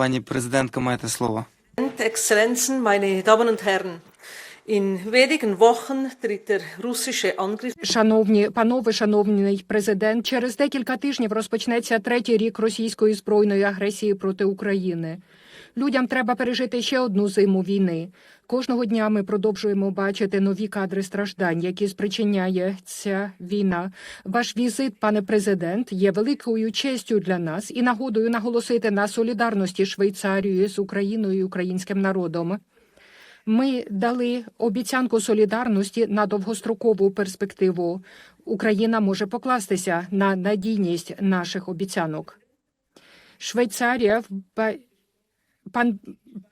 Пані президентка, маєте слово. Exzellenzen, meine Damen und Herren, in wenigen Wochen tritt der russische Angriff Шановні панове, шановний президент, через декілька тижнів розпочнеться третій рік російської збройної агресії проти України. Людям треба пережити ще одну зиму війни. Кожного дня ми продовжуємо бачити нові кадри страждань, які спричиняє ця війна. Ваш візит, пане президент, є великою честю для нас і нагодою наголосити на солідарності Швейцарії з Україною і українським народом. Ми дали обіцянку солідарності на довгострокову перспективу. Україна може покластися на надійність наших обіцянок. Швейцарія, ба- пан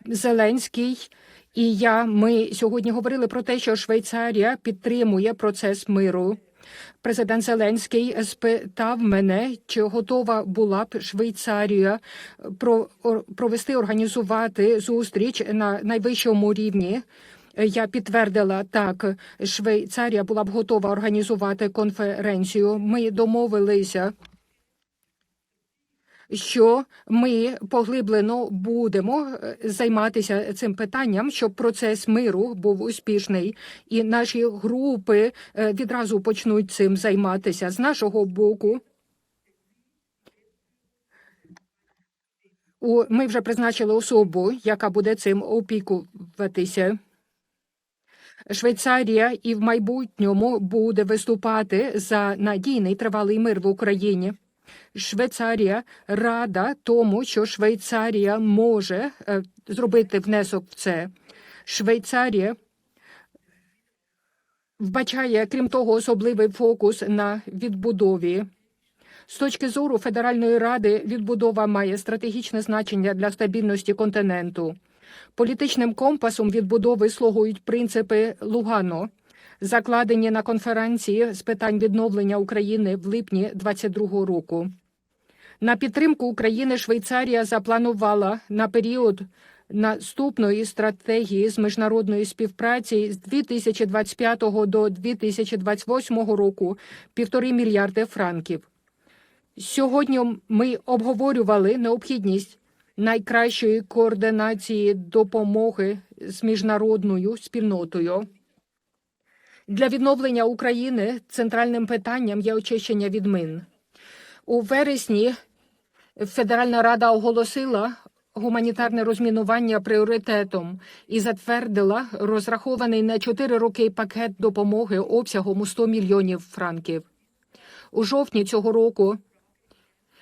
Зеленський і я. Ми сьогодні говорили про те, що Швейцарія підтримує процес миру. Президент Зеленський спитав мене, чи готова була б Швейцарія провести організувати зустріч на найвищому рівні. Я підтвердила так, Швейцарія була б готова організувати конференцію. Ми домовилися що ми поглиблено будемо е, займатися цим питанням, щоб процес миру був успішний, і наші групи е, відразу почнуть цим займатися з нашого боку. У ми вже призначили особу, яка буде цим опікуватися. Швейцарія і в майбутньому буде виступати за надійний тривалий мир в Україні. Швейцарія рада тому, що Швейцарія може е, зробити внесок в це. Швейцарія вбачає, крім того, особливий фокус на відбудові. З точки зору Федеральної ради, відбудова має стратегічне значення для стабільності континенту. Політичним компасом відбудови слугують принципи Лугано, закладені на конференції з питань відновлення України в липні 2022 року. На підтримку України Швейцарія запланувала на період наступної стратегії з міжнародної співпраці з 2025 до 2028 року півтори мільярди франків. Сьогодні ми обговорювали необхідність найкращої координації допомоги з міжнародною спільнотою. Для відновлення України центральним питанням є очищення від мин. У вересні Федеральна Рада оголосила гуманітарне розмінування пріоритетом і затвердила розрахований на 4 роки пакет допомоги обсягом у 100 мільйонів франків. У жовтні цього року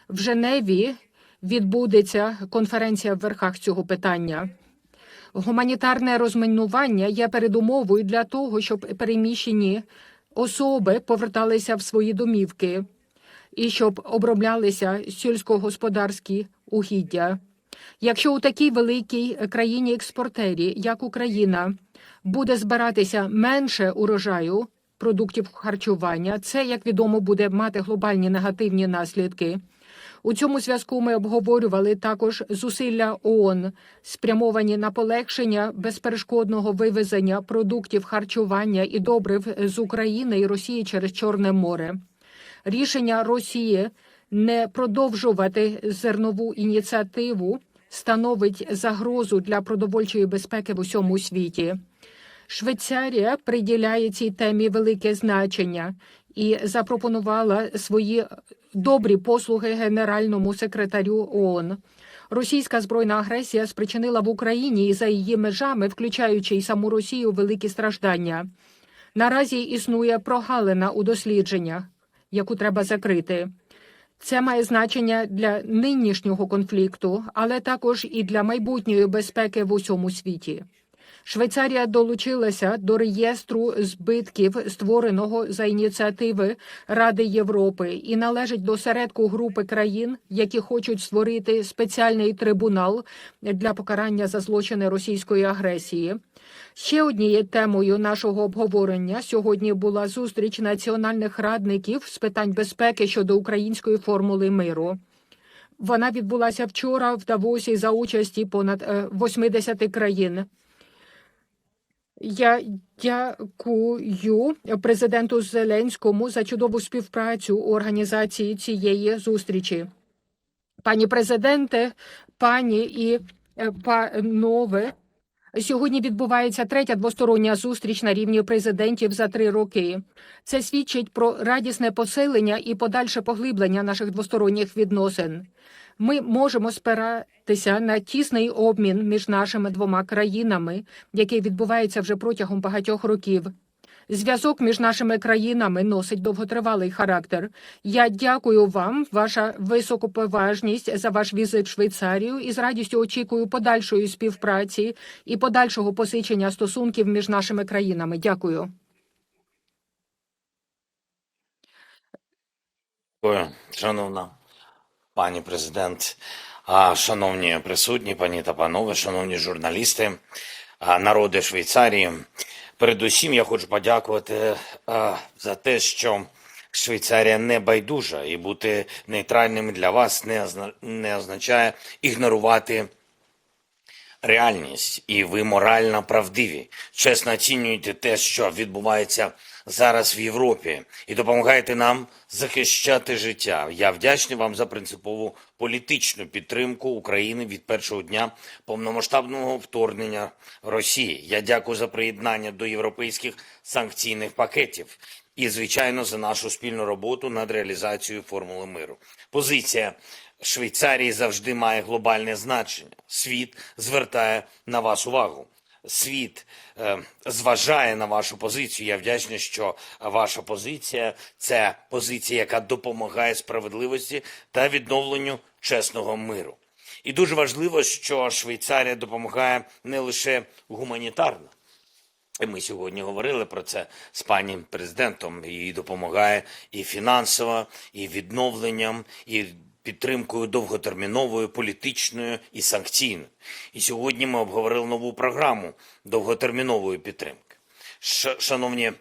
в Женеві відбудеться конференція в верхах цього питання. Гуманітарне розмінування є передумовою для того, щоб переміщені особи поверталися в свої домівки і щоб оброблялися сільськогосподарські угіддя. Якщо у такій великій країні експортері, як Україна, буде збиратися менше урожаю продуктів харчування, це, як відомо, буде мати глобальні негативні наслідки. У цьому зв'язку ми обговорювали також зусилля ООН, спрямовані на полегшення безперешкодного вивезення продуктів харчування і добрив з України і Росії через Чорне море. Рішення Росії не продовжувати зернову ініціативу становить загрозу для продовольчої безпеки в усьому світі. Швейцарія приділяє цій темі велике значення і запропонувала свої добрі послуги генеральному секретарю ООН. Російська збройна агресія спричинила в Україні і за її межами, включаючи й саму Росію, великі страждання. Наразі існує прогалина у дослідженнях, яку треба закрити. Це має значення для нинішнього конфлікту, але також і для майбутньої безпеки в усьому світі. Швейцарія долучилася до реєстру збитків, створеного за ініціативи Ради Європи, і належить до середку групи країн, які хочуть створити спеціальний трибунал для покарання за злочини російської агресії. Ще однією темою нашого обговорення сьогодні була зустріч національних радників з питань безпеки щодо української формули миру. Вона відбулася вчора в Давосі за участі понад е, 80 країн. Я дякую президенту Зеленському за чудову співпрацю у організації цієї зустрічі. Пані президенте, Пані і е, панове, сьогодні відбувається третя двостороння зустріч на рівні президентів за три роки. Це свідчить про радісне посилення і подальше поглиблення наших двосторонніх відносин. Ми можемо спиратися на тісний обмін між нашими двома країнами, який відбувається вже протягом багатьох років. Зв'язок між нашими країнами носить довготривалий характер. Я дякую вам, ваша високоповажність, за ваш візит в Швейцарію і з радістю очікую подальшої співпраці і подальшого посичення стосунків між нашими країнами. Дякую. Шановна пані президент, шановні присутні, пані та панове, шановні журналісти, народи Швейцарії. Передусім я хочу подякувати за те, що Швейцарія не байдужа і бути нейтральним для вас не, означає ігнорувати реальність, і ви морально правдиві. Чесно оцінюєте те, що відбувається зараз в Європі, і допомагаєте нам захищати життя. Я вдячний вам за принципову політичну підтримку України від першого дня повномасштабного вторгнення Росії. Я дякую за приєднання до європейських санкційних пакетів. І, звичайно, за нашу спільну роботу над реалізацією формули миру. Позиція Швейцарії завжди має глобальне значення. Світ звертає на вас увагу. Світ е, зважає на вашу позицію. Я вдячний, що ваша позиція це позиція, яка допомагає справедливості та відновленню чесного миру. І дуже важливо, що Швейцарія допомагає не лише гуманітарно. Ми сьогодні говорили про це з пані президентом. Їй допомагає і фінансово, і відновленням, і підтримкою довготерміновою, політичною і санкційною. І сьогодні ми обговорили нову програму довготермінової підтримки. Ш- Шановні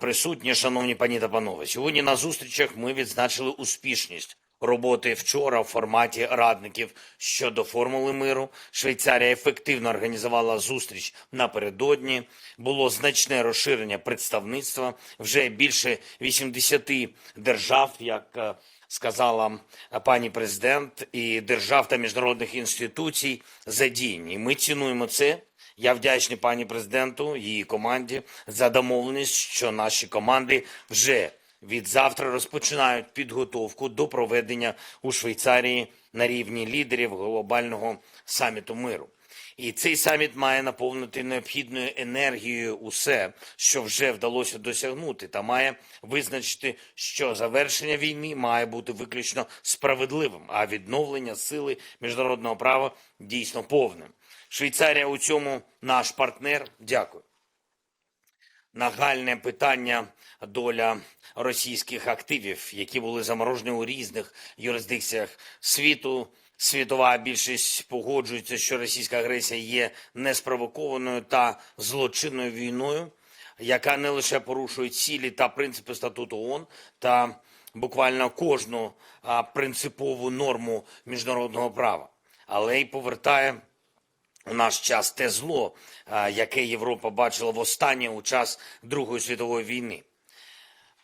присутні, шановні пані та панове, сьогодні на зустрічах ми відзначили успішність роботи вчора в форматі радників щодо формули миру. Швейцарія ефективно організувала зустріч напередодні. Було значне розширення представництва вже більше 80 держав, як е, сказала пані президент, і держав та міжнародних інституцій задіяні. Ми цінуємо це. Я вдячний пані президенту, її команді за домовленість, що наші команди вже від завтра розпочинають підготовку до проведення у Швейцарії на рівні лідерів глобального саміту миру. І цей саміт має наповнити необхідною енергією усе, що вже вдалося досягнути, та має визначити, що завершення війни має бути виключно справедливим, а відновлення сили міжнародного права дійсно повним. Швейцарія у цьому наш партнер. Дякую. Нагальне питання доля російських активів, які були заморожені у різних юрисдикціях світу. Світова більшість погоджується, що російська агресія є неспровокованою та злочинною війною, яка не лише порушує цілі та принципи статуту ООН та буквально кожну принципову норму міжнародного права, але й повертає у наш час те зло, яке Європа бачила востаннє у час Другої світової війни.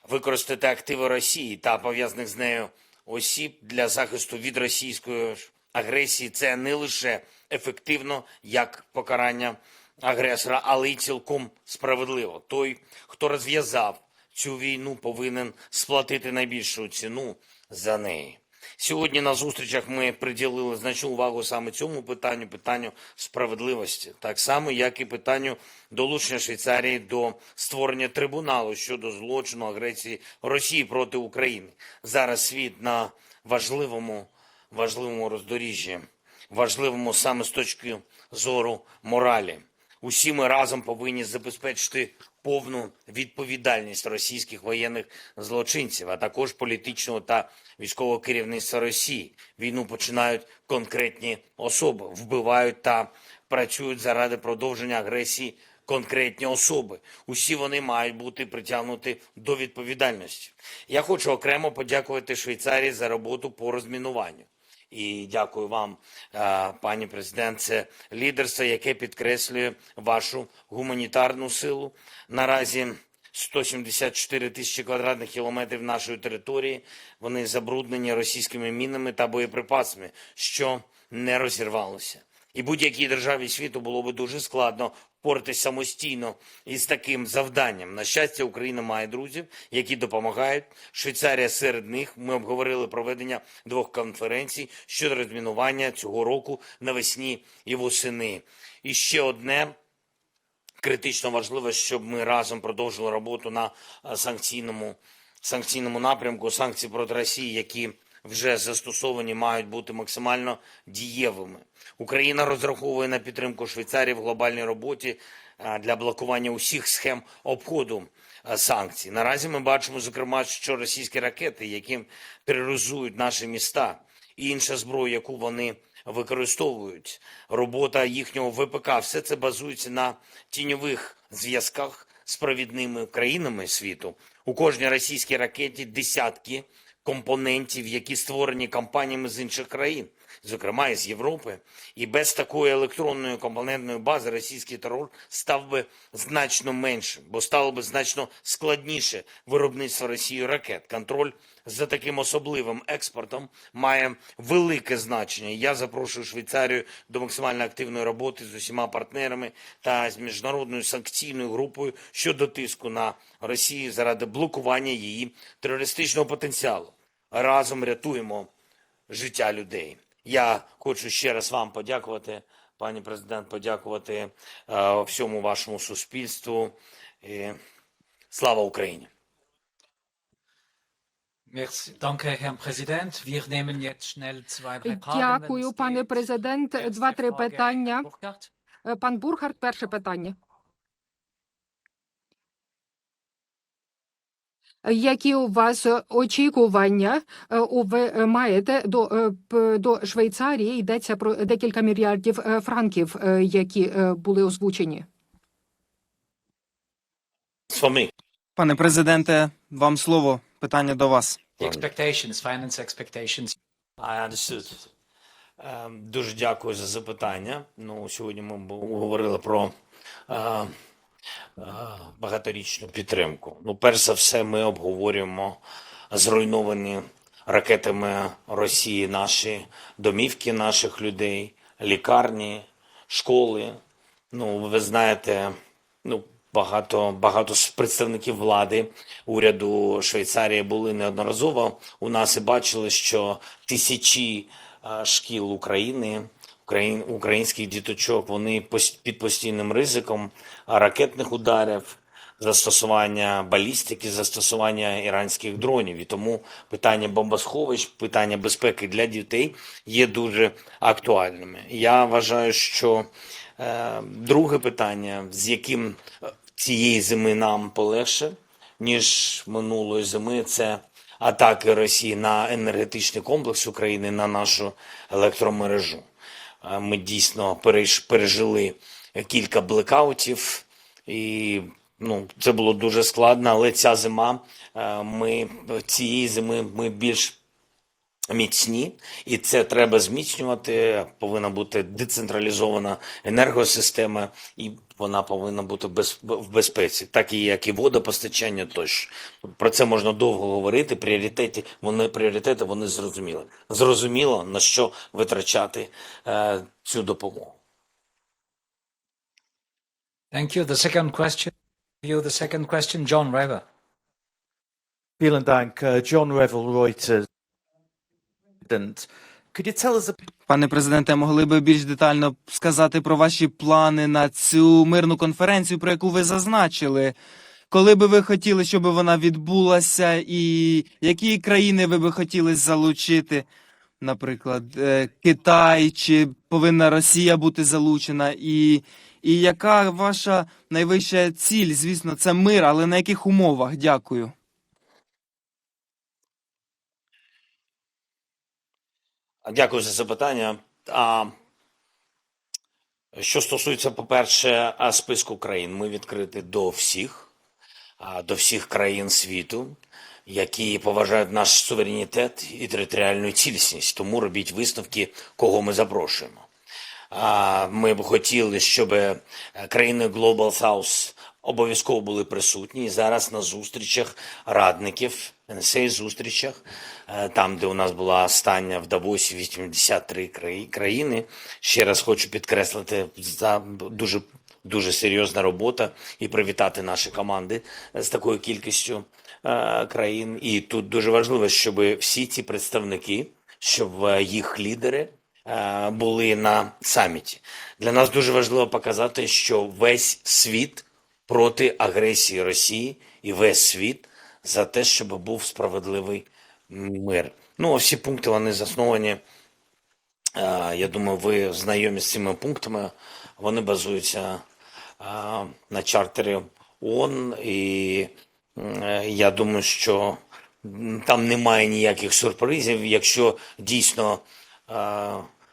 Використати активи Росії та пов'язаних з нею осіб для захисту від російської агресії це не лише ефективно як покарання агресора, але й цілком справедливо. Той, хто розв'язав цю війну, повинен сплатити найбільшу ціну за неї. Сьогодні на зустрічах ми приділили значну увагу саме цьому питанню, питанню справедливості, так само як і питанню долучення Швейцарії до створення трибуналу щодо злочину агресії Росії проти України. Зараз світ на важливому, важливому роздоріжжі, важливому саме з точки зору моралі. Усі ми разом повинні забезпечити повну відповідальність російських воєнних злочинців, а також політичного та військового керівництва Росії. Війну починають конкретні особи, вбивають та працюють заради продовження агресії конкретні особи. Усі вони мають бути притягнуті до відповідальності. Я хочу окремо подякувати Швейцарії за роботу по розмінуванню. І дякую вам, е, пані президент. Це лідерство, яке підкреслює вашу гуманітарну силу. Наразі 174 тисячі квадратних кілометрів нашої території. Вони забруднені російськими мінами та боєприпасами, що не розірвалося. І будь-якій державі світу було би дуже складно впоратись самостійно із таким завданням. На щастя, Україна має друзів, які допомагають. Швейцарія серед них. Ми обговорили проведення двох конференцій щодо розмінування цього року навесні і восени. І ще одне критично важливо, щоб ми разом продовжили роботу на е, санкційному, санкційному напрямку. Санкції проти Росії, які вже застосовані, мають бути максимально дієвими. Україна розраховує на підтримку Швейцарії в глобальній роботі е, для блокування усіх схем обходу е, санкцій. Наразі ми бачимо, зокрема, що російські ракети, які тероризують наші міста, і інша зброя, яку вони використовують, робота їхнього ВПК, все це базується на тіньових зв'язках з провідними країнами світу. У кожній російській ракеті десятки компонентів, які створені компаніями з інших країн, зокрема із Європи. І без такої електронної компонентної бази російський терор став би значно меншим, бо стало би значно складніше виробництво Росією ракет. Контроль за таким особливим експортом має велике значення. Я запрошую Швейцарію до максимально активної роботи з усіма партнерами та з міжнародною санкційною групою щодо тиску на Росію заради блокування її терористичного потенціалу. Разом рятуємо життя людей. Я хочу ще раз вам подякувати, пані президент, подякувати е, всьому вашому суспільству. І слава Україні! Дякую, пане президент. Два-три питання. Е, Пан Бурхард, перше питання. Які у вас е, очікування е, у ви е, маєте до, до Швейцарії? Йдеться про декілька мільярдів франків, які були озвучені. Пане президенте, вам слово. Питання до вас. Expectations, finance expectations. I understood. Е, Дуже дякую за запитання. Ну, сьогодні ми говорили про е, е, багаторічну підтримку. Ну, перш за все, ми обговорюємо зруйновані ракетами Росії наші домівки наших людей, лікарні, школи. Ну, ви знаєте, ну, багато, багато представників влади уряду Швейцарії були неодноразово у нас і бачили, що тисячі е, шкіл України, україн, українських діточок, вони під постійним ризиком ракетних ударів, застосування балістики, застосування іранських дронів. І тому питання бомбосховищ, питання безпеки для дітей є дуже актуальними. Я вважаю, що е, друге питання, з яким е, цієї зими нам полегше, ніж минулої зими, це атаки Росії на енергетичний комплекс України, на нашу електромережу. Ми дійсно пережили кілька блекаутів, і ну, це було дуже складно, але ця зима, е, ми цієї зими ми більш міцні, і це треба зміцнювати. Повинна бути децентралізована енергосистема, і вона повинна бути без, в безпеці, так і як і водопостачання. Тощо про це можна довго говорити. Пріоритети вони пріоритети вони зрозуміли. Зрозуміло на що витрачати е, цю допомогу. Thank you. The second question. You, the second question, John Rever. Vielen Dank, uh, John Revel, Reuters. Пане президенте, могли би більш детально сказати про ваші плани на цю мирну конференцію, про яку ви зазначили? Коли би ви хотіли, щоб вона відбулася, і які країни ви би хотіли залучити? Наприклад, е, Китай, чи повинна Росія бути залучена? І, і яка ваша найвища ціль? Звісно, це мир, але на яких умовах? Дякую. Дякую за запитання. А, що стосується, по-перше, списку країн, ми відкриті до всіх, до всіх країн світу, які поважають наш суверенітет і територіальну цілісність. Тому робіть висновки, кого ми запрошуємо. Ми б хотіли, щоб е, країни Global South обов'язково були присутні. І зараз на зустрічах радників на цих зустрічах, е, там, де у нас була остання в Давосі 83 краї- країни. Ще раз хочу підкреслити за дуже дуже серйозна робота і привітати наші команди з такою кількістю е, країн. І тут дуже важливо, щоб всі ці представники, щоб е, їх лідери е, були на саміті. Для нас дуже важливо показати, що весь світ проти агресії Росії і весь світ за те, щоб був справедливий мир. Ну, всі пункти вони засновані. Я думаю, ви знайомі з цими пунктами. Вони базуються на чартері ООН, і я думаю, що там немає ніяких сюрпризів. Якщо дійсно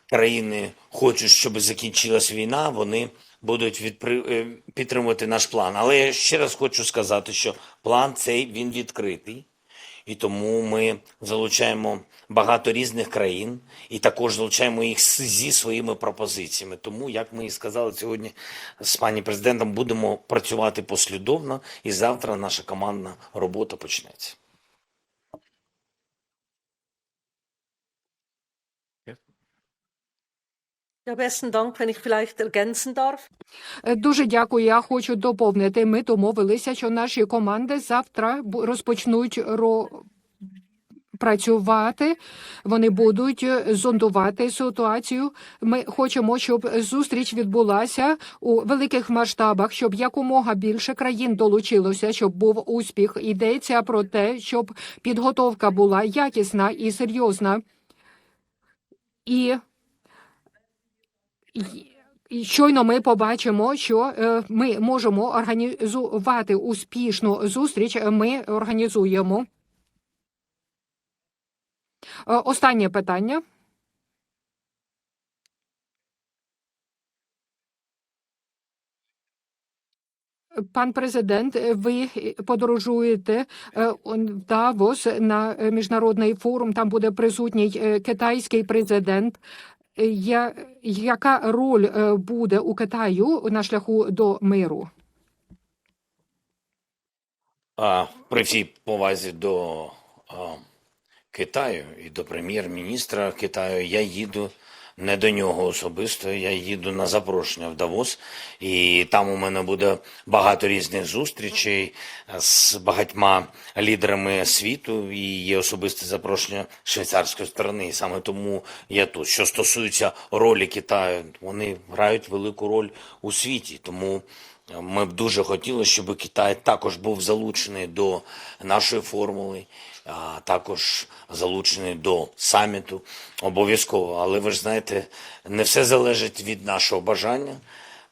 країни хочуть, щоб закінчилась війна, вони будуть відпри... е, підтримувати наш план. Але я ще раз хочу сказати, що план цей він відкритий. І тому ми залучаємо багато різних країн і також залучаємо їх зі своїми пропозиціями. Тому, як ми і сказали сьогодні з пані президентом, будемо працювати послідовно, і завтра наша командна робота почнеться. Ja, besten Dank, wenn. Е, Дуже дякую. Я хочу доповнити. Ми домовилися, що наші команди завтра розпочнуть ро... працювати. Вони будуть е, зондувати ситуацію. Ми хочемо, щоб зустріч відбулася у великих масштабах, щоб якомога більше країн долучилося, щоб був успіх. Йдеться про те, щоб підготовка була якісна і серйозна. І щойно ми побачимо, що е, ми можемо організувати успішну зустріч. е, Ми організуємо. Е, Останнє питання. Пан президент, ви подорожуєте в Давос на міжнародний форум. Там буде присутній китайський президент. Е, Я, яка роль е, буде у Китаю на шляху до миру? А, при всій повазі до а, Китаю і до прем'єр-міністра Китаю, я їду не до нього особисто, я їду на запрошення в Давос, і там у мене буде багато різних зустрічей з багатьма лідерами світу, і є особисте запрошення швейцарської сторони. І саме тому я тут. Що стосується ролі Китаю, вони грають велику роль у світі, тому. Ми б дуже хотіли, щоб Китай також був залучений до нашої формули, також залучений до саміту обов'язково. Але ви ж знаєте, не все залежить від нашого бажання.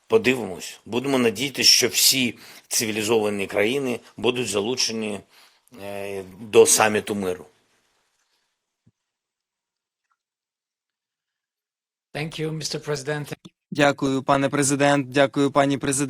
Подивимось, будемо надіятися, що всі цивілізовані країни будуть залучені е, до саміту миру. Thank you, Mr. Дякую, пане президент. Дякую, пані президент.